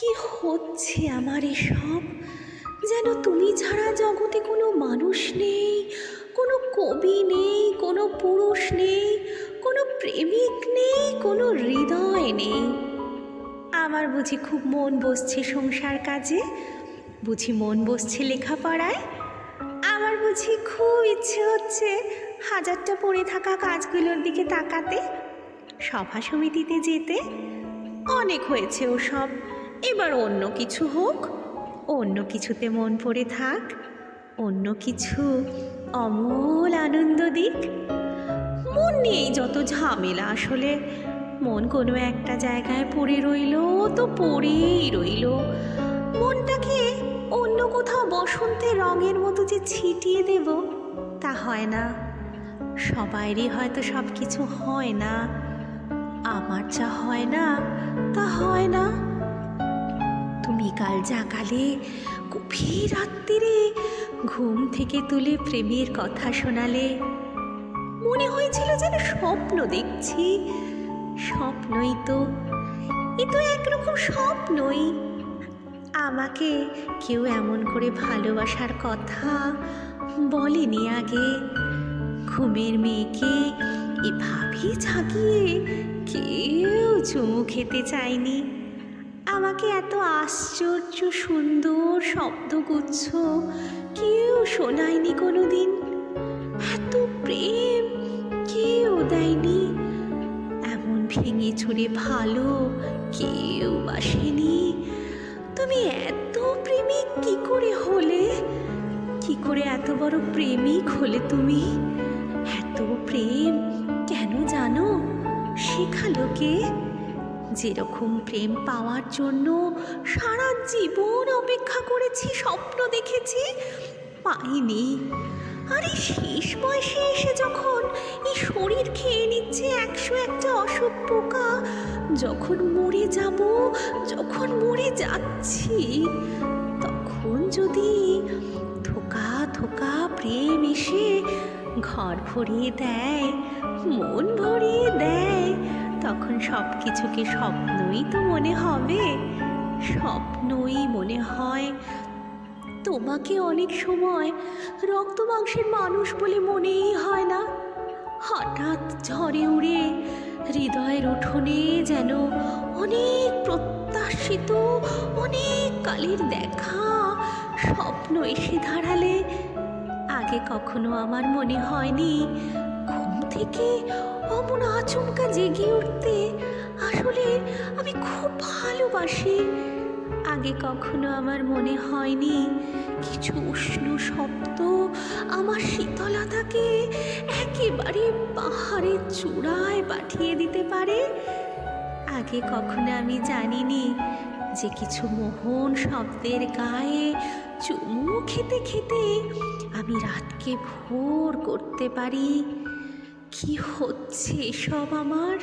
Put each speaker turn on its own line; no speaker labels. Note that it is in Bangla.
কি হচ্ছে আমার এসব? যেন তুমি ছাড়া জগতে কোনো মানুষ নেই, কোনো কবি নেই, কোনো পুরুষ নেই, কোনো প্রেমিক নেই, কোনো হৃদয় নেই। আমার বুঝি খুব মন বসছে সংসার কাজে? বুঝি মন বসছে লেখাপড়ায়? আমার বুঝি খুব ইচ্ছে হচ্ছে হাজারটা পড়ে থাকা কাজগুলোর দিকে তাকাতে, সভা সমিতিতে যেতে। অনেক হয়েছে ওসব। এবার অন্য কিছু হোক, অন্য কিছুতে মন পড়ে থাক, অন্য কিছু অমূল আনন্দ দিক। মন নিয়েই যত ঝামেলা আসলে, মন কোনো একটা জায়গায় পড়ে রইল তো পড়েই রইল। মনটাকে অন্য কোথাও বসন্তে রঙের মতো যে ছিটিয়ে দেব, তা হয় না। সবাইরই হয়তো সব কিছু হয় না। আমার যা হয় না, তা হয় কাল জাগালে গভীর রাত্রিরে ঘুম থেকে তুলে প্রেমের কথা শোনালে। মনে হয়েছিল যেন স্বপ্ন দেখছি। স্বপ্নই তো, এ তো একরকম স্বপ্নই। আমাকে কেউ এমন করে ভালোবাসার কথা বলেনি আগে। ঘুমের মেয়েকে এভাবে জাগিয়ে কেউ চুমু খেতে চায়নি। আমাকে এত আশ্চর্য, সুন্দর শব্দগুচ্ছ কেউ শোনায়নি কোনো দিন এত প্রেম কেউ দেয়নি। এমন ভেঙে চুরে ভালো কেউ বাসেনি। তুমি এত প্রেমিক কি করে হলে? কি করে এত বড় প্রেমিক হলে তুমি? এত প্রেম কেন জানো? শেখালো কে? যেরকম প্রেম পাওয়ার জন্য সারা জীবন অপেক্ষা করেছি, স্বপ্ন দেখেছি, পাইনি। আরে শেষ বয়সে এসে যখন এই শরীর খেয়ে নিচ্ছে একশো একটা অসুখ পোকা, যখন মরে যাব, যখন মরে যাচ্ছি, তখন যদি থোকা থোকা প্রেম এসে ঘর ভরিয়ে দেয় ভরিয়ে দেয় তখন সব কিছুকে স্বপ্নই তো মনে হবে, স্বপ্নই মনে হয়। তোমাকে অনেক সময় রক্ত মাংসের মানুষ বলে মনেই হয় না। হঠাৎ ঝড়ে উড়ে হৃদয়ের উঠোনে যেন অনেক প্রত্যাশিত, অনেক কালের দেখা স্বপ্ন এসে দাঁড়ালে। আগে কখনো আমার মনে হয়নি, ঘুম থেকে অমন আচমকা জেগে উঠতে। আসলে আমি খুব ভালোবাসি। আগে কখনো আমার মনে হয়নি। কিছু উষ্ণ শব্দ আমার শীতলতাকে একেবারে পাহাড়ের চূড়ায় পাঠিয়ে দিতে পারে। আগে কখনো আমি জানিনি যে কিছু মোহন শব্দের গায়ে চুমু খেতে খেতে আমি রাতকে ভোর করতে পারি। কি হচ্ছে সব আমার?